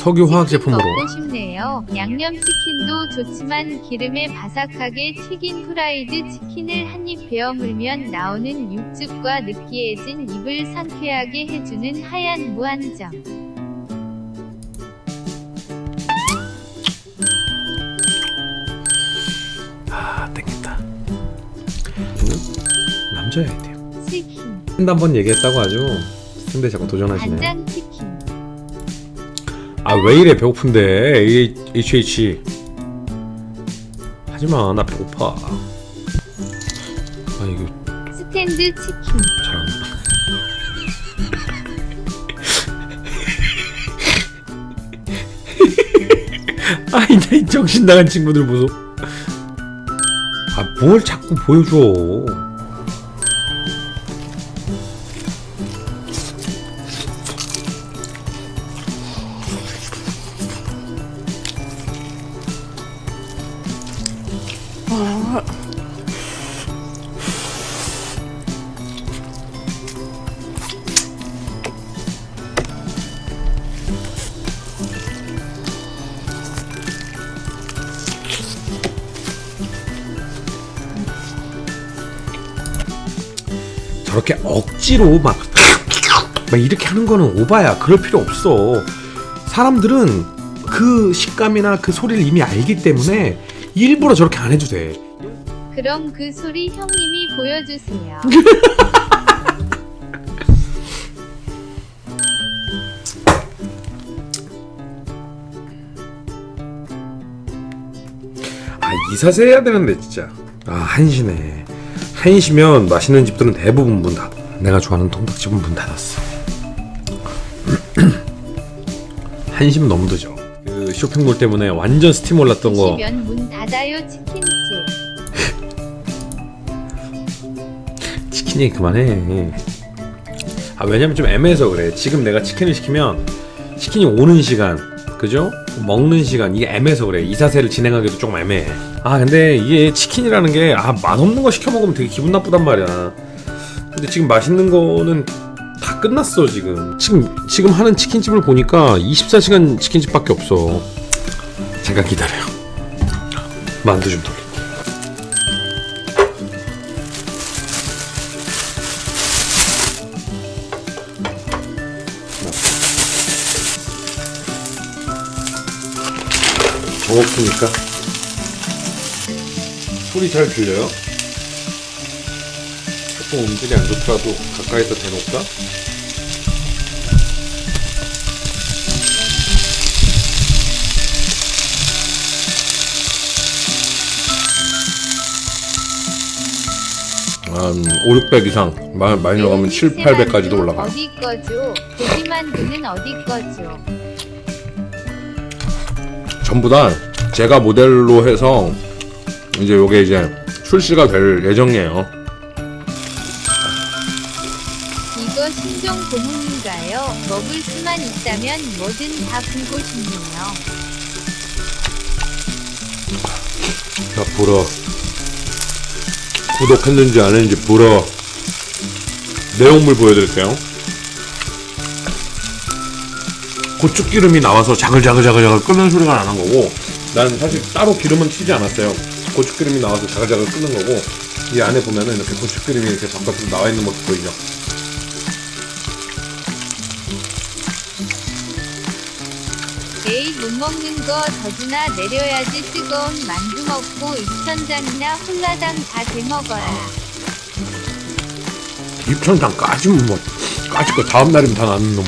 석유 화학 제품으로. 싶네요. 양념 치킨도 좋지만 기름에 바삭하게 튀긴 후라이드 치킨을 한 입 베어 물면 나오는 육즙과 느끼해진 입을 상쾌하게 해주는 하얀 무한정. 아 땡긴다. 남자야 돼요. 치킨, 한번 얘기했다고 아주 근데 자꾸 도전하시네. 간장 치킨, 아 왜 이래 배고픈데 HH 하지마 나 배고파. 아 이거 스탠드 치킨, 잘한다. 아이 나 정신 나간 친구들 보소. 아뭘 자꾸 보여줘 저렇게 억지로 막, 막 이렇게 하는 거는 오바야. 그럴 필요 없어. 사람들은 그 식감이나 그 소리를 이미 알기 때문에 일부러 저렇게 안 해도 돼. 그럼 그 소리 형님이 보여주세요. 아 이사세 해야 되는데 진짜. 아 한시네. 한시면 맛있는 집들은 대부분 문 닫아. 내가 좋아하는 통닭집은 문 닫았어. 한시면 너무 늦어. 그 쇼핑몰 때문에 완전 스팀 올랐던 거. 시면 문 닫아요 치킨 얘기 그만해. 아 왜냐면 좀 애매해서 그래. 지금 내가 치킨을 시키면 치킨이 오는 시간, 그죠? 먹는 시간 이게 애매해서 그래. 이 사세를 진행하기도 조금 애매해. 아 근데 이게 치킨이라는 게 아 맛없는 거 시켜 먹으면 되게 기분 나쁘단 말이야. 근데 지금 맛있는 거는 다 끝났어 지금. 지금 지금 하는 치킨집을 보니까 24시간 치킨집밖에 없어. 잠깐 기다려요. 만두 좀 돌려. 정없으니까 소리 잘 들려요? 조금 음질이 안 좋더라도 가까이서 대놓을까? 한 5, 600 이상 마- 많이 나가면 7, 800까지도 올라가 어디 거죠? 고기만두는 어디 거죠? 전부 다 제가 모델로 해서 이제 요게 이제 출시가 될 예정이에요. 이거 신종 고문인가요? 먹을 수만 있다면 뭐든 다 불고 싶네요. 자, 불어. 구독했는지 안 했는지 불어. 내용물 보여드릴게요. 고추 기름이 나와서 자글자글자글자글 끓는 소리가 나는 거고, 난 사실 따로 기름은 튀지 않았어요. 고추 기름이 나와서 자글자글 끓는 거고, 이 안에 보면은 이렇게 고추 기름이 이렇게 바깥으로 나와 있는 모습 보이죠? 에이 못 먹는 거 더주나 내려야지 뜨거운 만두 먹고 입천장이나 홀라당 다 대먹어라. 입천장 까지면 뭐, 까짓 거 다음 날이면 다 나는 놈.